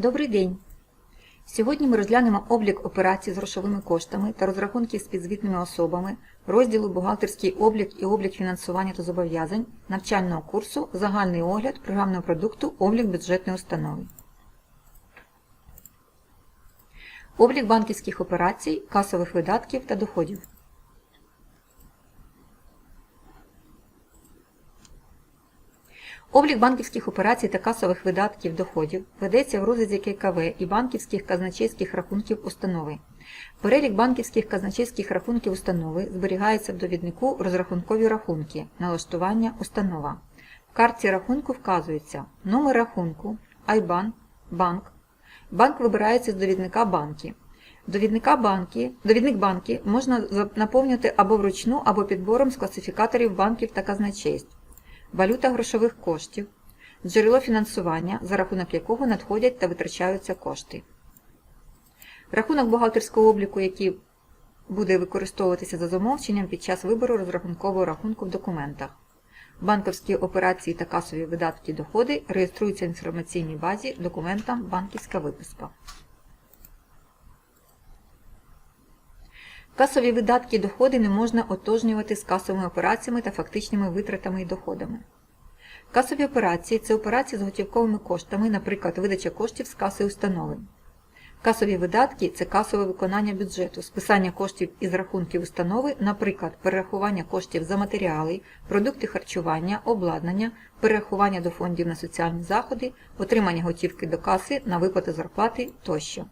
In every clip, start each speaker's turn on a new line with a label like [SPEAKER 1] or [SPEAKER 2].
[SPEAKER 1] Добрий день! Сьогодні ми розглянемо облік операцій з грошовими коштами та розрахунків з підзвітними особами, розділу Бухгалтерський облік і облік фінансування та зобов'язань навчального курсу Загальний огляд програмного продукту Облік бюджетної установи. Облік банківських операцій, касових видатків та доходів. Облік банківських операцій та касових видатків доходів ведеться в розрізі ККВ і банківських казначейських рахунків установи. Перелік банківських казначейських рахунків установи зберігається в довіднику розрахункові рахунки, налаштування установа. В картці рахунку вказується номер рахунку, IBAN, банк. Банк вибирається з довідника банки. Довідника банки, довідник банки можна наповнювати або вручну, або підбором з класифікаторів банків та казначейств валюта грошових коштів, джерело фінансування, за рахунок якого надходять та витрачаються кошти. Рахунок бухгалтерського обліку, який буде використовуватися за замовченням під час вибору розрахункового рахунку в документах. Банківські операції та касові видатки доходи реєструються в інформаційній базі документам банківська виписка. Касові видатки і доходи не можна отожнювати з касовими операціями та фактичними витратами і доходами. Касові операції це операції з готівковими коштами, наприклад, видача коштів з каси установи. Касові видатки це касове виконання бюджету, списання коштів із рахунків установи, наприклад, перерахування коштів за матеріали, продукти харчування, обладнання, перерахування до фондів на соціальні заходи, отримання готівки до каси на виплату зарплати тощо.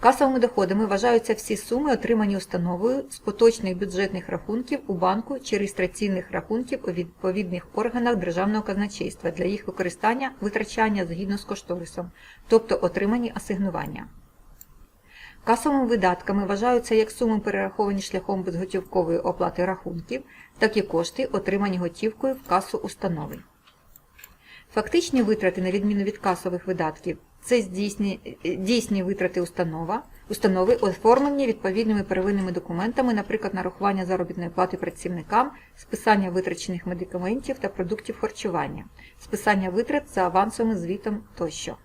[SPEAKER 1] Касовими доходами вважаються всі суми, отримані установою з поточних бюджетних рахунків у банку чи реєстраційних рахунків у відповідних органах Державного казначейства для їх використання витрачання згідно з кошторисом, тобто отримані асигнування. Касовими видатками вважаються як суми, перераховані шляхом безготівкової оплати рахунків, так і кошти, отримані готівкою в касу установи. Фактичні витрати, на відміну від касових видатків, це здійсні, е, дійсні витрати установа, установи, оформлені відповідними первинними документами, наприклад, нарахування заробітної плати працівникам, списання витрачених медикаментів та продуктів харчування, списання витрат за авансовим звітом тощо.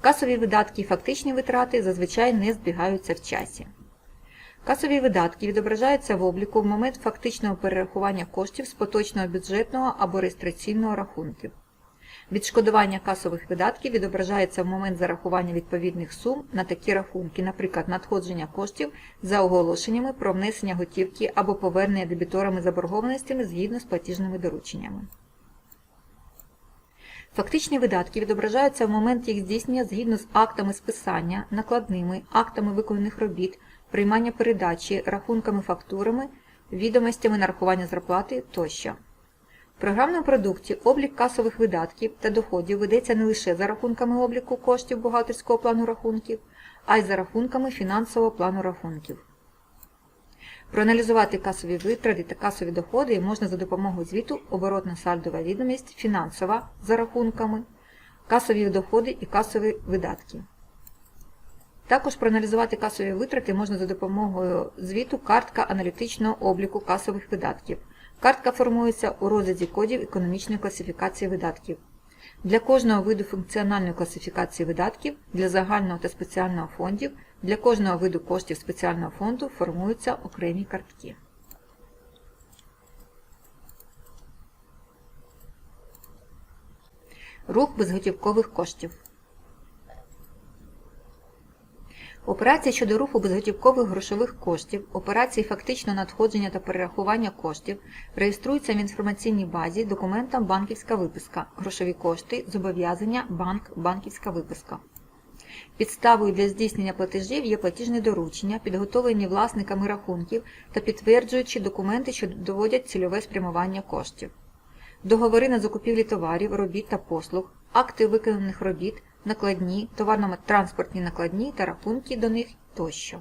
[SPEAKER 1] Касові видатки і фактичні витрати зазвичай не збігаються в часі. Касові видатки відображаються в обліку в момент фактичного перерахування коштів з поточного бюджетного або реєстраційного рахунків. Відшкодування касових видатків відображається в момент зарахування відповідних сум на такі рахунки, наприклад, надходження коштів за оголошеннями про внесення готівки або повернення дебіторами заборгованостями згідно з платіжними дорученнями. Фактичні видатки відображаються в момент їх здійснення згідно з актами списання, накладними, актами виконаних робіт, приймання передачі, рахунками фактурами, відомостями нарахування зарплати тощо. В програмному продукті облік касових видатків та доходів ведеться не лише за рахунками обліку коштів бухгалтерського плану рахунків, а й за рахунками фінансового плану рахунків. Проаналізувати касові витрати та касові доходи можна за допомогою звіту оборотна сальдова відомість, фінансова за рахунками, касові доходи і касові видатки. Також проаналізувати касові витрати можна за допомогою звіту картка аналітичного обліку касових видатків. Картка формується у розрізі кодів економічної класифікації видатків. Для кожного виду функціональної класифікації видатків, для загального та спеціального фондів, для кожного виду коштів спеціального фонду формуються окремі картки. Рух безготівкових коштів. Операції щодо руху безготівкових грошових коштів, операції фактичного надходження та перерахування коштів реєструються в інформаційній базі документам банківська виписка, грошові кошти, зобов'язання, банк, банківська виписка. Підставою для здійснення платежів є платіжне доручення, підготовлені власниками рахунків та підтверджуючі документи, що доводять цільове спрямування коштів. Договори на закупівлі товарів, робіт та послуг, акти виконаних робіт, накладні, товарно-транспортні накладні та рахунки до них тощо.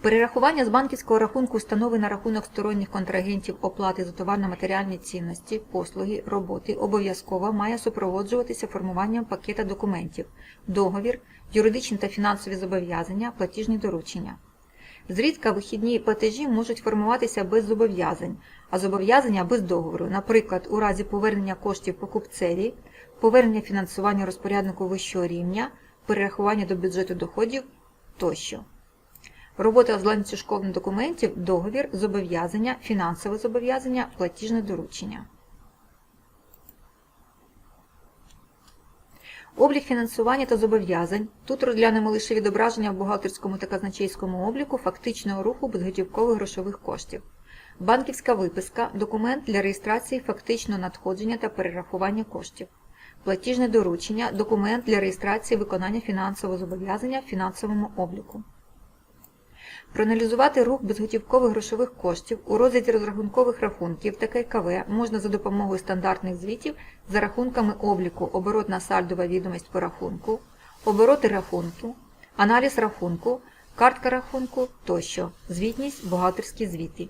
[SPEAKER 1] Перерахування з банківського рахунку установи на рахунок сторонніх контрагентів оплати за товарно-матеріальні цінності, послуги, роботи обов'язково має супроводжуватися формуванням пакета документів, договір, юридичні та фінансові зобов'язання, платіжні доручення. Зрідка вихідні платежі можуть формуватися без зобов'язань, а зобов'язання без договору, наприклад, у разі повернення коштів покупцеві, повернення фінансування розпоряднику вищого рівня, перерахування до бюджету доходів тощо. Робота з ланцюжком документів, договір, зобов'язання, фінансове зобов'язання, платіжне доручення. Облік фінансування та зобов'язань. Тут розглянемо лише відображення в бухгалтерському та казначейському обліку фактичного руху безготівкових грошових коштів. Банківська виписка – документ для реєстрації фактичного надходження та перерахування коштів. Платіжне доручення – документ для реєстрації виконання фінансового зобов'язання в фінансовому обліку. Проаналізувати рух безготівкових грошових коштів у розрізі розрахункових рахунків та ККВ можна за допомогою стандартних звітів за рахунками обліку оборотна сальдова відомість по рахунку, обороти рахунку, аналіз рахунку, картка рахунку тощо, звітність, бухгалтерські звіти.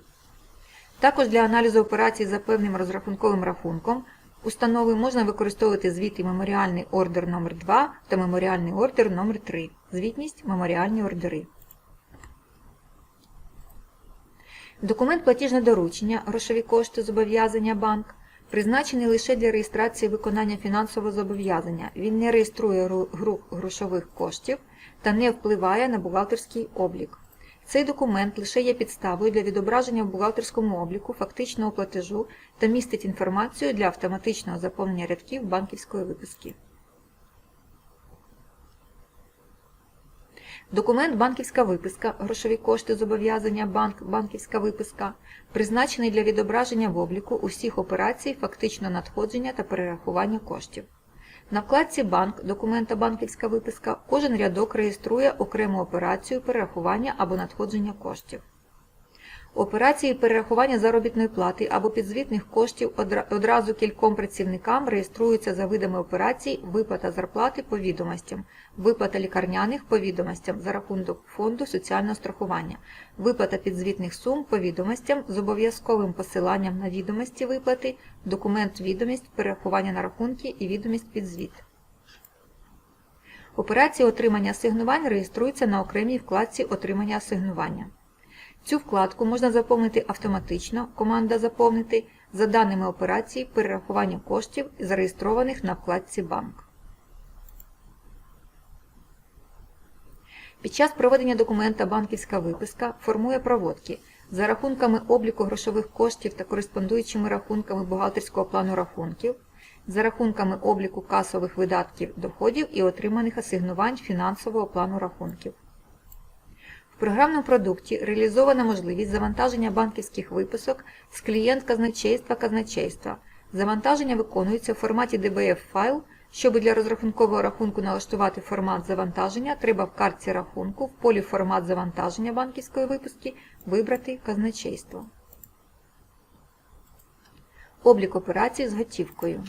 [SPEAKER 1] Також для аналізу операцій за певним розрахунковим рахунком установи можна використовувати звіти меморіальний ордер номер 2 та меморіальний ордер номер 3 звітність, меморіальні ордери. Документ платіжне доручення, грошові кошти зобов'язання банк призначений лише для реєстрації виконання фінансового зобов'язання. Він не реєструє ру- грошових коштів та не впливає на бухгалтерський облік. Цей документ лише є підставою для відображення в бухгалтерському обліку фактичного платежу та містить інформацію для автоматичного заповнення рядків банківської виписки. Документ банківська виписка, грошові кошти зобов'язання банк, банківська виписка, призначений для відображення в обліку усіх операцій фактичного надходження та перерахування коштів. На вкладці Банк документа банківська виписка кожен рядок реєструє окрему операцію перерахування або надходження коштів. Операції перерахування заробітної плати або підзвітних коштів одразу кільком працівникам реєструються за видами операцій виплата зарплати по відомостям, виплата лікарняних по відомостям за рахунок фонду соціального страхування, виплата підзвітних сум по відомостям з обов'язковим посиланням на відомості виплати, документ відомість, перерахування на рахунки і відомість під звіт. Операції отримання асигнувань реєструються на окремій вкладці Отримання асигнування. Цю вкладку можна заповнити автоматично, команда Заповнити за даними операції перерахування коштів, зареєстрованих на вкладці Банк. Під час проведення документа банківська виписка формує проводки за рахунками обліку грошових коштів та кореспондуючими рахунками бухгалтерського плану рахунків, за рахунками обліку касових видатків доходів і отриманих асигнувань фінансового плану рахунків. В програмному продукті реалізована можливість завантаження банківських виписок з клієнт казначейства казначейства. Завантаження виконується в форматі DBF файл. Щоб для розрахункового рахунку налаштувати формат завантаження, треба в картці рахунку в полі Формат завантаження банківської виписки вибрати казначейство. Облік операцій з готівкою.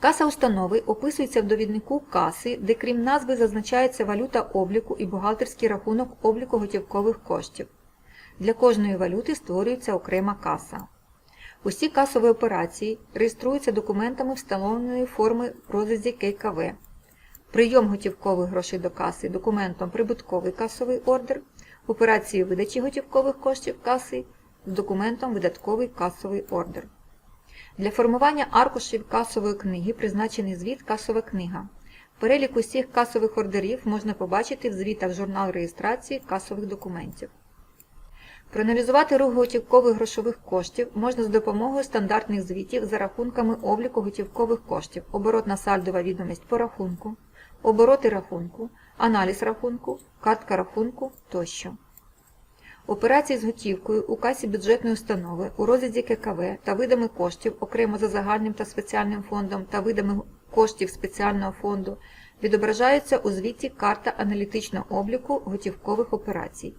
[SPEAKER 1] Каса установи описується в довіднику каси, де крім назви зазначається валюта обліку і бухгалтерський рахунок обліку готівкових коштів. Для кожної валюти створюється окрема каса. Усі касові операції реєструються документами встановленої форми в розрізі ККВ. Прийом готівкових грошей до каси документом прибутковий касовий ордер, операції видачі готівкових коштів каси з документом видатковий касовий ордер. Для формування аркушів касової книги призначений звіт касова книга. Перелік усіх касових ордерів можна побачити в звітах журнал реєстрації касових документів. Проаналізувати рух готівкових грошових коштів можна з допомогою стандартних звітів за рахунками обліку готівкових коштів, оборотна сальдова відомість по рахунку, обороти рахунку, аналіз рахунку, картка рахунку тощо. Операції з готівкою у касі бюджетної установи у розрізі ККВ та видами коштів окремо за загальним та спеціальним фондом та видами коштів спеціального фонду відображаються у звіті карта аналітичного обліку готівкових операцій.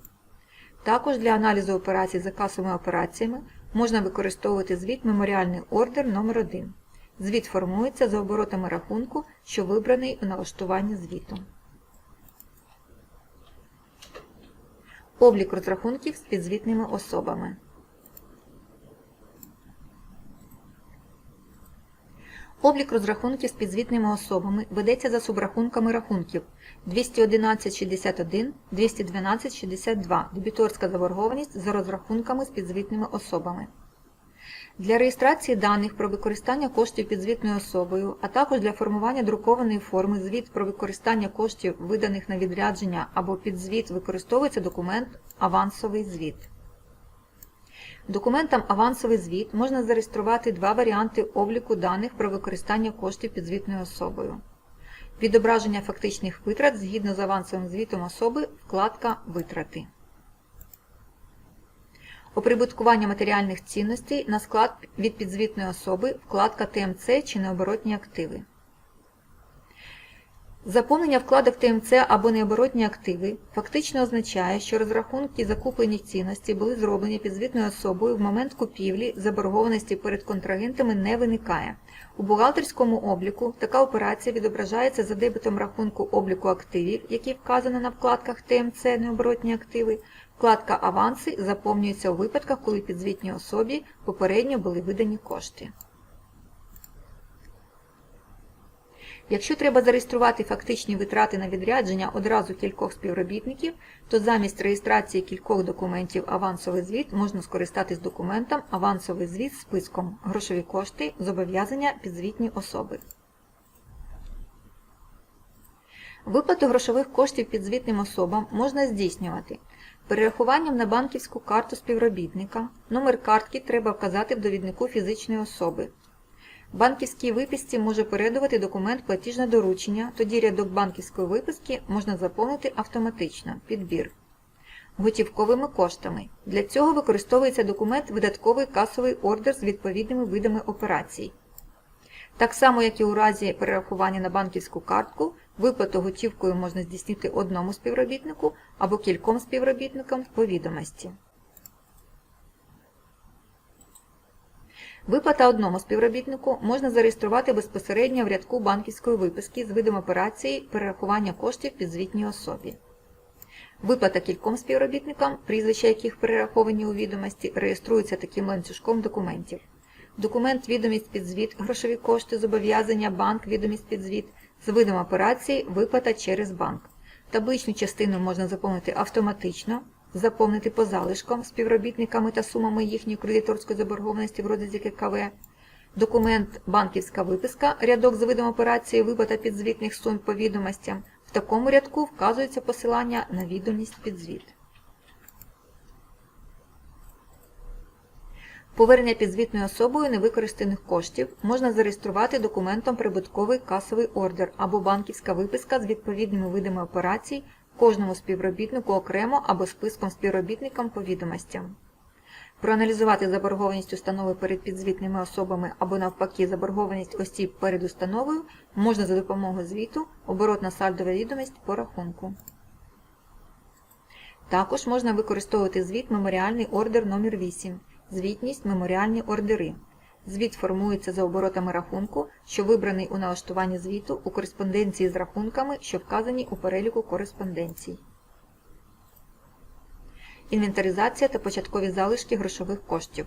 [SPEAKER 1] Також для аналізу операцій за касовими операціями можна використовувати звіт Меморіальний ордер номер 1 Звіт формується за оборотами рахунку, що вибраний у налаштуванні звіту. Облік розрахунків з підзвітними особами. Облік розрахунків з підзвітними особами ведеться за субрахунками рахунків 211.61, 212.62 дебіторська заборгованість за розрахунками з підзвітними особами. Для реєстрації даних про використання коштів підзвітною особою, а також для формування друкованої форми звіт про використання коштів, виданих на відрядження або підзвіт, використовується документ авансовий звіт. Документом авансовий звіт можна зареєструвати два варіанти обліку даних про використання коштів підзвітною особою. Відображення фактичних витрат згідно з авансовим звітом особи, вкладка Витрати. Оприбуткування матеріальних цінностей на склад від підзвітної особи, вкладка ТМЦ чи необоротні активи. Заповнення вкладок ТМЦ або необоротні активи фактично означає, що розрахунки закуплені цінності були зроблені підзвітною особою в момент купівлі, заборгованості перед контрагентами не виникає. У бухгалтерському обліку така операція відображається за дебетом рахунку обліку активів, які вказано на вкладках ТМЦ необоротні активи. Вкладка Аванси заповнюється у випадках, коли підзвітній особі попередньо були видані кошти. Якщо треба зареєструвати фактичні витрати на відрядження одразу кількох співробітників, то замість реєстрації кількох документів авансовий звіт можна скористатись документом авансовий звіт з списком грошові кошти, зобов'язання підзвітні особи. Виплату грошових коштів підзвітним особам можна здійснювати перерахуванням на банківську карту співробітника, номер картки треба вказати в довіднику фізичної особи. Банківській виписці може передувати документ платіжне доручення, тоді рядок банківської виписки можна заповнити автоматично підбір. Готівковими коштами. Для цього використовується документ видатковий касовий ордер з відповідними видами операцій. Так само, як і у разі перерахування на банківську картку, виплату готівкою можна здійснити одному співробітнику або кільком співробітникам по відомості. Виплата одному співробітнику можна зареєструвати безпосередньо в рядку банківської виписки з видом операції перерахування коштів підзвітній особі. Виплата кільком співробітникам, прізвища яких перераховані у відомості, реєструється таким ланцюжком документів. Документ відомість підзвіт, грошові кошти, зобов'язання, банк, відомість підзвіт, з видом операції виплата через банк. Табличну частину можна заповнити автоматично, заповнити по залишкам співробітниками та сумами їхньої кредиторської заборгованості в розрізі ККВ, документ банківська виписка, рядок з видом операції, виплата підзвітних сум по відомостям. В такому рядку вказується посилання на відомість підзвіт. Повернення підзвітною особою невикористаних коштів можна зареєструвати документом прибутковий касовий ордер або банківська виписка з відповідними видами операцій кожному співробітнику окремо або списком співробітникам по відомостям. Проаналізувати заборгованість установи перед підзвітними особами або навпаки заборгованість осіб перед установою можна за допомогою звіту оборотна сальдова відомість по рахунку. Також можна використовувати звіт меморіальний ордер номер 8 звітність меморіальні ордери. Звіт формується за оборотами рахунку, що вибраний у налаштуванні звіту у кореспонденції з рахунками, що вказані у переліку кореспонденцій. Інвентаризація та початкові залишки грошових коштів.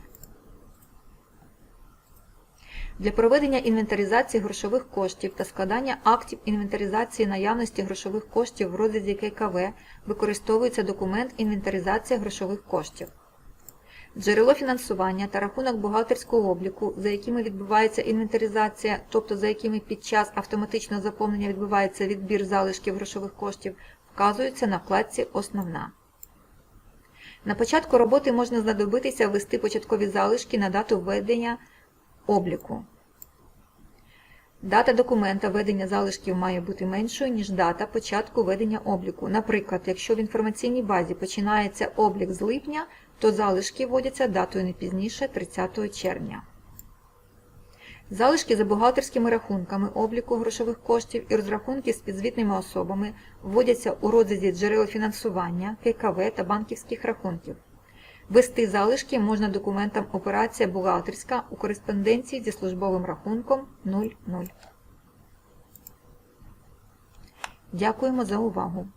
[SPEAKER 1] Для проведення інвентаризації грошових коштів та складання актів інвентаризації наявності грошових коштів в розрізі ККВ використовується документ інвентаризація грошових коштів. Джерело фінансування та рахунок бухгалтерського обліку, за якими відбувається інвентаризація, тобто за якими під час автоматичного заповнення відбувається відбір залишків грошових коштів, вказуються на вкладці Основна. На початку роботи можна знадобитися ввести початкові залишки на дату введення обліку. Дата документа ведення залишків має бути меншою, ніж дата початку ведення обліку. Наприклад, якщо в інформаційній базі починається облік з липня, то залишки вводяться датою не пізніше 30 червня. Залишки за бухгалтерськими рахунками обліку грошових коштів і розрахунки з підзвітними особами вводяться у розрізі джерел фінансування, ККВ та банківських рахунків. Ввести залишки можна документом Операція бухгалтерська у кореспонденції зі службовим рахунком 00. Дякуємо за увагу!